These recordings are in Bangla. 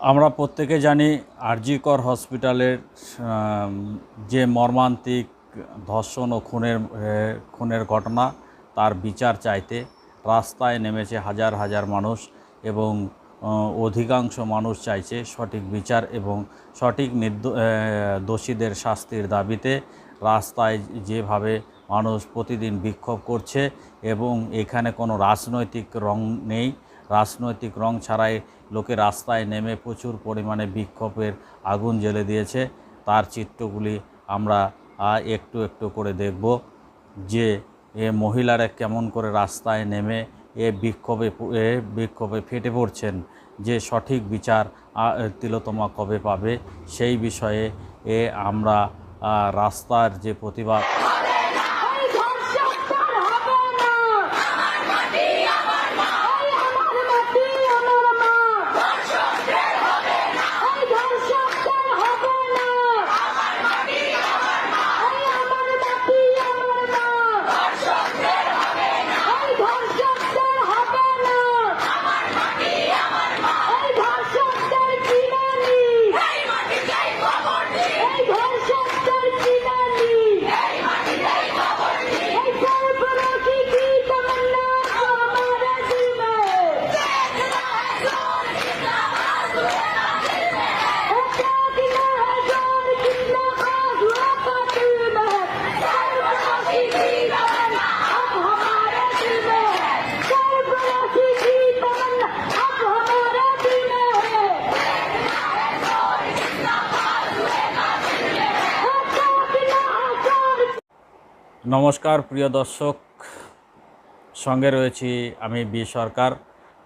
আমরা প্রত্যেকে জানি আরজিকর হসপিটালের যে মর্মান্তিক ধর্ষণ ও খুনের খুনের ঘটনা, তার বিচার চাইতে রাস্তায় নেমেছে হাজার হাজার মানুষ এবং অধিকাংশ মানুষ চাইছে সঠিক বিচার এবং সঠিক দোষীদের শাস্তির দাবিতে রাস্তায় যেভাবে মানুষ প্রতিদিন বিক্ষোভ করছে এবং এখানে কোনো রাজনৈতিক রং নেই রাজনৈতিক রং ছাড়াই লোকে রাস্তায় নেমে প্রচুর পরিমাণে বিক্ষোভের আগুন জ্বেলে দিয়েছে। তার চিত্রগুলি আমরা একটু একটু করে দেখব যে এ মহিলারা কেমন করে রাস্তায় নেমে এ বিক্ষোভে এ বিক্ষোভে ফেটে পড়ছেন যে সঠিক বিচার আহ, তিলোত্তমা কবে পাবে সেই বিষয়ে এ আমরা রাস্তার যে প্রতিবাদ এই ধর্ষকদের হবে না আমার মাটি আমার মা এই আমার মাটি আমার মা ধর্ষকদের হবে না এই ধর্ষকদের হবে না আমার মাটি আমার মা এই আমার মাটি আমার মা ধর্ষকদের হবে না এই ধর্ষকদের হবে না আমার মাটি আমার মা এই ধর্ষকদের কিনানি এই মাটি যাই খবর দি এই নমস্কার, প্রিয় দর্শক। সঙ্গে রয়েছি আমি বি সরকার।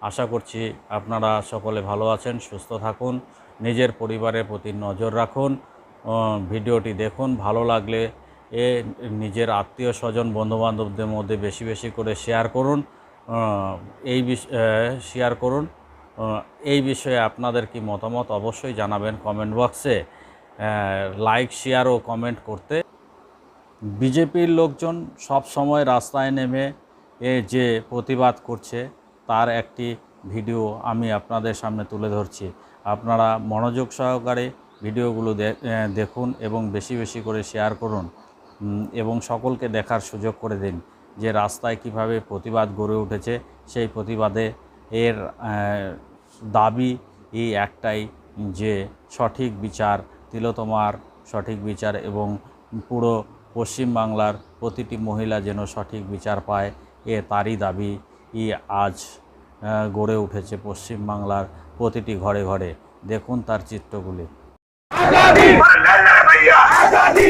আশা করছি আপনারা সকলে ভালো আছেন, সুস্থ থাকুন, নিজের পরিবারের প্রতি নজর রাখুন ভিডিওটি দেখুন। ভালো লাগলে এ নিজের আত্মীয় স্বজন, বন্ধুবান্ধবদের মধ্যে বেশি বেশি করে শেয়ার করুন এই শেয়ার করুন। এই বিষয়ে আপনাদের কি মতামত অবশ্যই জানাবেন কমেন্ট বক্সে। লাইক শেয়ার ও কমেন্ট করতে। বিজেপির লোকজন সব সময় রাস্তায় নেমে এ যে প্রতিবাদ করছে, তার একটি ভিডিও আমি আপনাদের সামনে তুলে ধরছি। আপনারা মনোযোগ সহকারে ভিডিওগুলো দেখুন এবং বেশি বেশি করে শেয়ার করুন এবং সকলকে দেখার সুযোগ করে দিন যে রাস্তায় কীভাবে প্রতিবাদ গড়ে উঠেছে। সেই প্রতিবাদে এর দাবি এই একটাই যে সঠিক বিচার তিলোতমার সঠিক বিচার এবং পুরো পশ্চিমবাংলার প্রতিটি মহিলা যেন সঠিক বিচার পায় এ তারই দাবি ই আজ আহ, গড়ে উঠেছে পশ্চিমবাংলার প্রতিটি ঘরে ঘরে দেখুন তার চিত্রগুলি आजादी और लल्ला भैया आजादी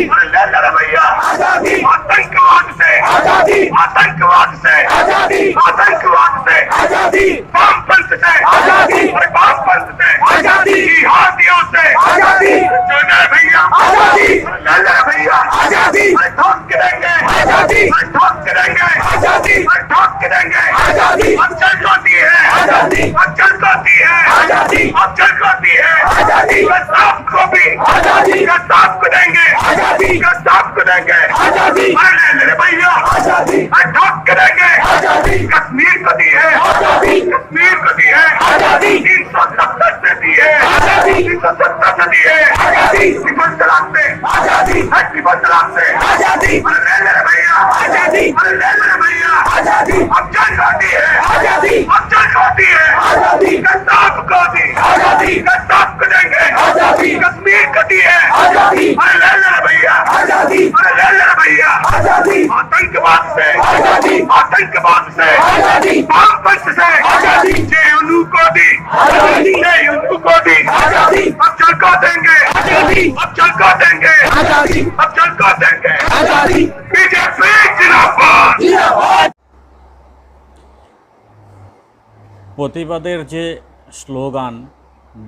आज़ादी साफ़ को भी आज़ादी। का साफ़ को देंगे। आज़ादी। का साफ़ को देंगे। आज़ादी। अरे मेरे भैया। आज़ादी। ठोक के देंगे। आज़ादी। कश्मीर को दी है। आज़ादी। कश्मीर को दी है। आज़ादी। तीन सौ सत्तर से दी है। आज़ादी। तीन सौ सत्तर से दी है। आज़ादी। ट्रिपल तलाक से। आज़ादी। हर ट्रिपल तलाक से। आज़ादी। अरे मेरे भैया। आज़ादी। अरे मेरे भैया। आज़ादी। अब चल जाती है। आजादी अब चल को देंगे आजादी बीजेपी जिंदाबाद जिंदाबाद প্রতিবাদের যে স্লোগান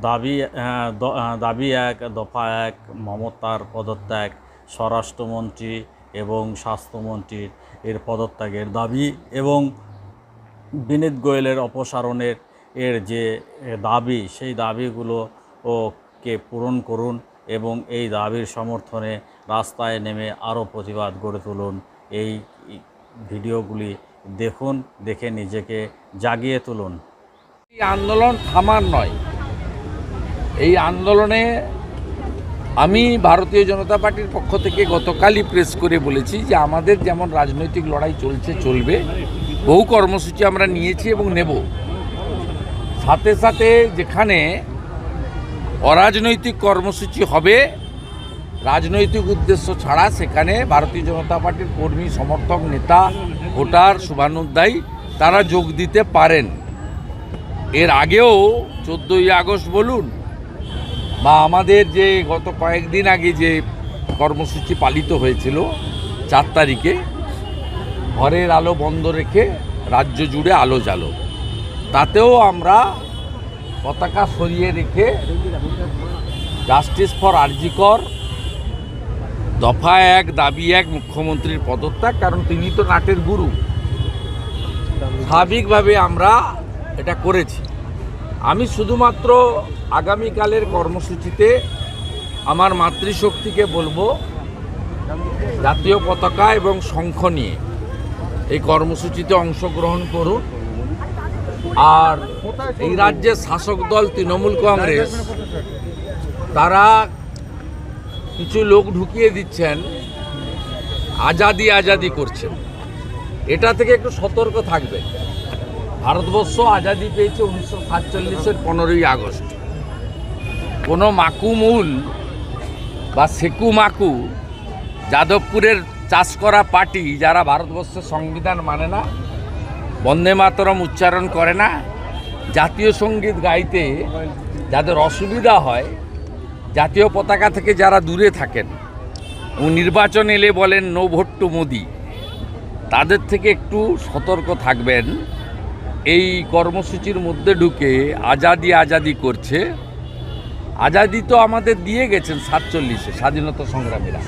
দাবি আহ, দ- আহ, দাবি এক দফা এক মমতার পদত্যাগ স্বরাষ্ট্রমন্ত্রী এবং স্বাস্থ্যমন্ত্রীর এর পদত্যাগের দাবি এবং বিনীত গোয়েলের অপসারণের এর যে এ, দাবি সেই দাবিগুলো ও কে পূরণ করুন এবং এই দাবির সমর্থনে রাস্তায় নেমে আরও প্রতিবাদ গড়ে তুলুন। এই ভিডিওগুলি দেখুন, দেখে নিজেকে জাগিয়ে তুলুন। এই আন্দোলন থামার নয়। এই আন্দোলনে আমি ভারতীয় জনতা পার্টির পক্ষ থেকে গতকালই প্রেস করে বলেছি যে আমাদের যেমন রাজনৈতিক লড়াই চলছে, চলবে, বহু কর্মসূচি আমরা নিয়েছি এবং নেব। সাথে সাথে যেখানে অরাজনৈতিক কর্মসূচি হবে। রাজনৈতিক উদ্দেশ্য ছাড়া সেখানে ভারতীয় জনতা পার্টির কর্মী, সমর্থক, নেতা, ভোটার শুভানুদ্দায়ী তারা যোগ দিতে পারেন। এর আগেও চোদ্দোই আগস্ট বলুন বা আমাদের যে গত কয়েকদিন আগে যে কর্মসূচি পালিত হয়েছিল, চার তারিখে, ঘরের আলো বন্ধ রেখে রাজ্য জুড়ে আলো জ্বালো। তাতেও আমরা পতাকা সরিয়ে রেখে জাস্টিস ফর আরজিকর দফা এক, দাবি এক, মুখ্যমন্ত্রীর পদত্যাগ, কারণ তিনি তো নাটের গুরু। স্বাভাবিকভাবে আমরা এটা করেছি। আমি শুধুমাত্র আগামীকালের কর্মসূচিতে আমার মাতৃশক্তিকে বলব, জাতীয় পতাকা এবং শঙ্খ নিয়ে। এই কর্মসূচিতে অংশগ্রহণ করুন। আর এই রাজ্যের শাসক দল তৃণমূল কংগ্রেস, তারা কিছু লোক ঢুকিয়ে দিচ্ছেন, আজাদি আজাদি করছেন। এটা থেকে একটু সতর্ক থাকবে। ভারতবর্ষ আজাদি পেয়েছে উনিশশো সাতচল্লিশের পনেরোই আগস্ট। কোনো মাকুমুল বা সেকু মাকু যাদবপুরের চাষ করা পার্টি যারা ভারতবর্ষের সংবিধান মানে না বন্দে মাতরম উচ্চারণ করে না। জাতীয় সংগীত গাইতে যাদের অসুবিধা হয়, জাতীয় পতাকা থেকে যারা দূরে থাকেন, ও নির্বাচন এলে বলেন, নো ভোট মোদি। তাদের থেকে একটু সতর্ক থাকবেন। এই কর্মসূচির মধ্যে ঢুকে আজাদি আজাদি করছে। আজাদি তো আমাদের দিয়ে গেছেন সাতচল্লিশে স্বাধীনতা সংগ্রামীরা।